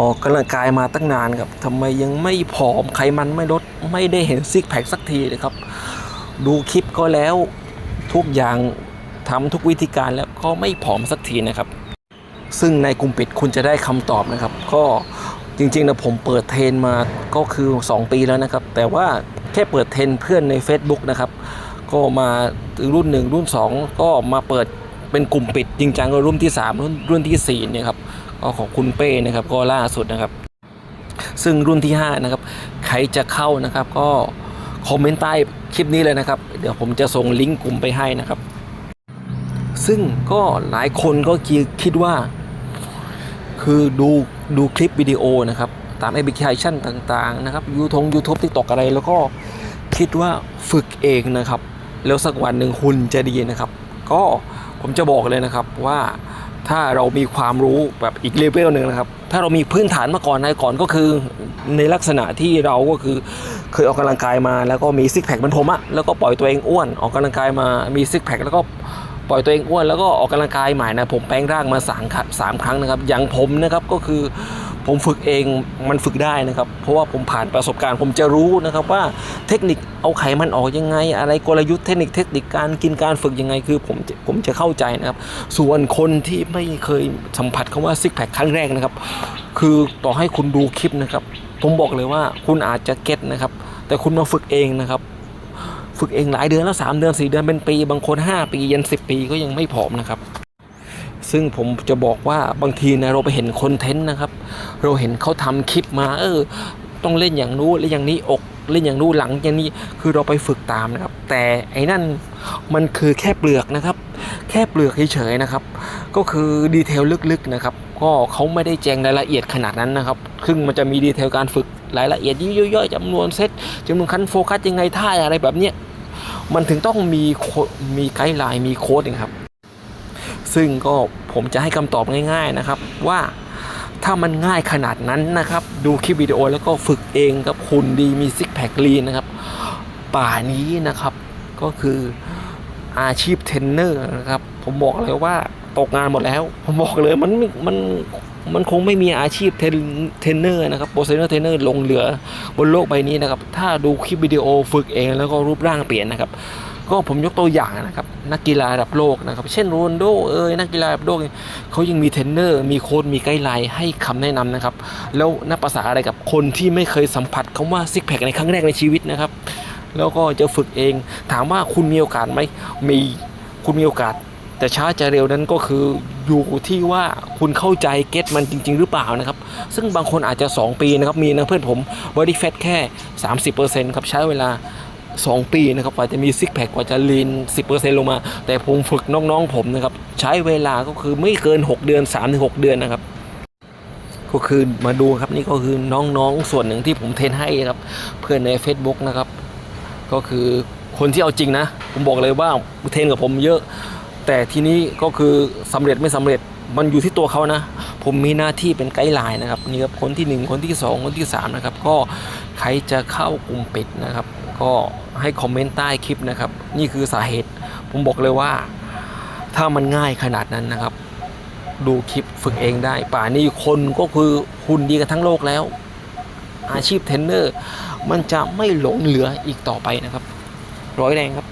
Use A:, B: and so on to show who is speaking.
A: ออกกำลังกายมาตั้งนานครับทำไมยังไม่ผอมไขมันไม่ลดไม่ได้เห็นซิกแพคสักทีเลยครับ ดูคลิปก็แล้วทุกอย่างทำทุกวิธีการแล้วก็ไม่ผอมสักทีนะครับ ซึ่งในกลุ่มปิดคุณจะได้คำตอบนะครับ ก็จริงๆนะผมเปิดเทรนมาก็คือ 2 ปีแล้วนะครับ แต่ว่าแค่เปิดเทรนเพื่อนใน Facebook นะครับ ก็มารุ่น 1 รุ่น 2 ก็มาเปิดเป็นกลุ่มปิดจริงจังก็รุ่นที่ 3 รุ่นรุ่นทีสี่4เนี่ยครับ ของคุณเป้นะครับก็ล่าสุดนะครับ ซึ่งรุ่นที่5นะครับใครจะเข้านะครับ ก็คอมเมนต์ใต้คลิปนี้เลยนะครับ เดี๋ยวผมจะส่งลิงก์กลุ่มไปให้นะครับ ซึ่งก็หลายคนก็คิดว่า คือดูดูคลิปวิดีโอนะครับตามแอปพลิเคชันต่างๆนะครับยูทงยูทูบทิกตอกอะไรแล้วก็คิดว่าฝึกเองนะครับ แล้วสักวันหนึ่งคุณจะดีนะครับ ก็ผมจะบอกเลยนะครับว่า ถ้าเรามีความรู้แบบอีกเลเวลหนึ่งนะครับ ถ้าเรามีพื้นฐานมาก่อนในก่อนก็คือ ในลักษณะที่เราก็คือเคยออกกำลังกายมา แล้วก็มีซิกแพคเหมันผมอะแล้วก็ปล่อยตัวเองอ้วนออกกำลังกายมามีซิกแพคแล้วก็ปล่อยตัวเองอ้วนแล้วก็ออกกำลังกายใหม่นะผมแปลงร่างมาสามสามครั้งนะครับอย่างผมนะครับก็คือ ผมฝึกเองมันฝึกได้นะครับ เพราะว่าผมผ่านประสบการณ์ ผมจะรู้นะครับว่าเทคนิคเอาไขมันออกยังไง อะไรกลยุทธ์เทคนิคเทคนิคการกินการฝึกยังไงคือผมผมจะเข้าใจนะครับ ส่วนคนที่ไม่เคยสัมผัสคำว่าซิกแพคครั้งแรกนะครับ คือต่อให้คุณดูคลิปนะครับ ผมบอกเลยว่าคุณอาจจะเก็ตนะครับ แต่คุณมาฝึกเองนะครับฝึกเองหลายเดือนแล้ว 3 เดือน 4 เดือนเป็นปี บางคน 5 ปียัน10 ปีก็ยังไม่ผอมนะครับ ซึ่งผมจะบอกว่าบางทีนะเราไปเห็นคอนเทนต์นะครับ เราเห็นเขาทำคลิปมา เออ ต้องเล่นอย่างนู้นเล่นอย่างนี้อกเล่นอย่างนู้นหลังอย่างนี้คือเราไปฝึกตามนะครับ แต่ไอ้นั่นมันคือแค่เปลือกนะครับ แค่เปลือกเฉยๆนะครับ ก็คือดีเทลลึกๆนะครับ ก็เขาไม่ได้แจงรายละเอียดขนาดนั้นนะครับ ซึ่งมันจะมีดีเทลการฝึกรายละเอียดย่อยๆจำนวนเซตจำนวนคันโฟกัสยังไงท่าอะไรแบบเนี้ยมันถึงต้องมีมีไกด์ไลน์มีโค้ดนะครับ ซึ่งก็ผมจะให้คำตอบง่าย ๆนะครับว่าถ้ามันง่ายขนาดนั้นนะครับ ดูคลิปวิดีโอแล้วก็ฝึกเองกับคุณดีมีซิกแพคลีนนะครับ ป่านี้นะครับก็คืออาชีพเทรนเนอร์นะครับ ผมบอกเลยว่าตกงานหมดแล้ว ผมบอกเลยมันมันมันคงไม่มีอาชีพเทรนเทรนเนอร์นะครับโปรเซนเนอร์เทรนเนอร์ลงเหลือบนโลกใบนี้นะครับ ถ้าดูคลิปวิดีโอฝึกเองแล้วก็รูปร่างเปลี่ยนนะครับ ก็ผมยกตัวอย่างนะครับนักกีฬาระดับโลกนะครับ เช่นโรนโดเอ้ยนักกีฬาระดับโลกเขายังมีเทรนเนอร์ มีโค้ดมีไกด์ไลน์ให้คำแนะนำนะครับ แล้วนับภาษาอะไรกับคนที่ไม่เคยสัมผัสคำว่าซิกแพคในครั้งแรกในชีวิตนะครับ แล้วก็จะฝึกเอง ถามว่าคุณมีโอกาสไหมมีคุณมีโอกาส แต่ช้าจะเร็วนั้นก็คืออยู่ที่ว่าคุณเข้าใจเก็ตมันจริง ๆ หรือเปล่านะครับ ซึ่งบางคนอาจจะ 2 ปีนะครับมีนะเพื่อนผมบอดี้แฟทแค่ 30%ครับใช้เวลา 2 ปีนะครับกว่าจะมีซิกแพคกว่าจะลีน 10%ลงมา แต่ผมฝึกน้องๆผมนะครับ ใช้เวลาก็คือไม่เกิน 6 เดือน 3-6 เดือนนะครับก็คือมาดูครับนี่ก็คือน้องๆส่วนหนึ่งที่ผมเทรนให้ครับ เพื่อนใน Facebook นะครับ ก็คือคนที่เอาจริงนะ ผมบอกเลยว่าเทรนกับผมเยอะ แต่ทีนี้ก็คือสำเร็จไม่สำเร็จมันอยู่ที่ตัวเขานะ ผมมีหน้าที่เป็นไกด์ไลน์นะครับนี่ครับคนที่ 1 คนที่ 2 คนที่3นะครับก็ใครจะเข้ากลุ่มปิดนะครับ ก็ให้คอมเมนต์ใต้คลิปนะครับ นี่คือสาเหตุ ผมบอกเลยว่า ถ้ามันง่ายขนาดนั้นนะครับ ดูคลิปฝึกเองได้ ป่านี้คนก็คือหุ่นดีกันทั้งโลกแล้ว อาชีพเทรนเนอร์ มันจะไม่หลงเหลืออีกต่อไปนะครับ ร้อยแรงครับ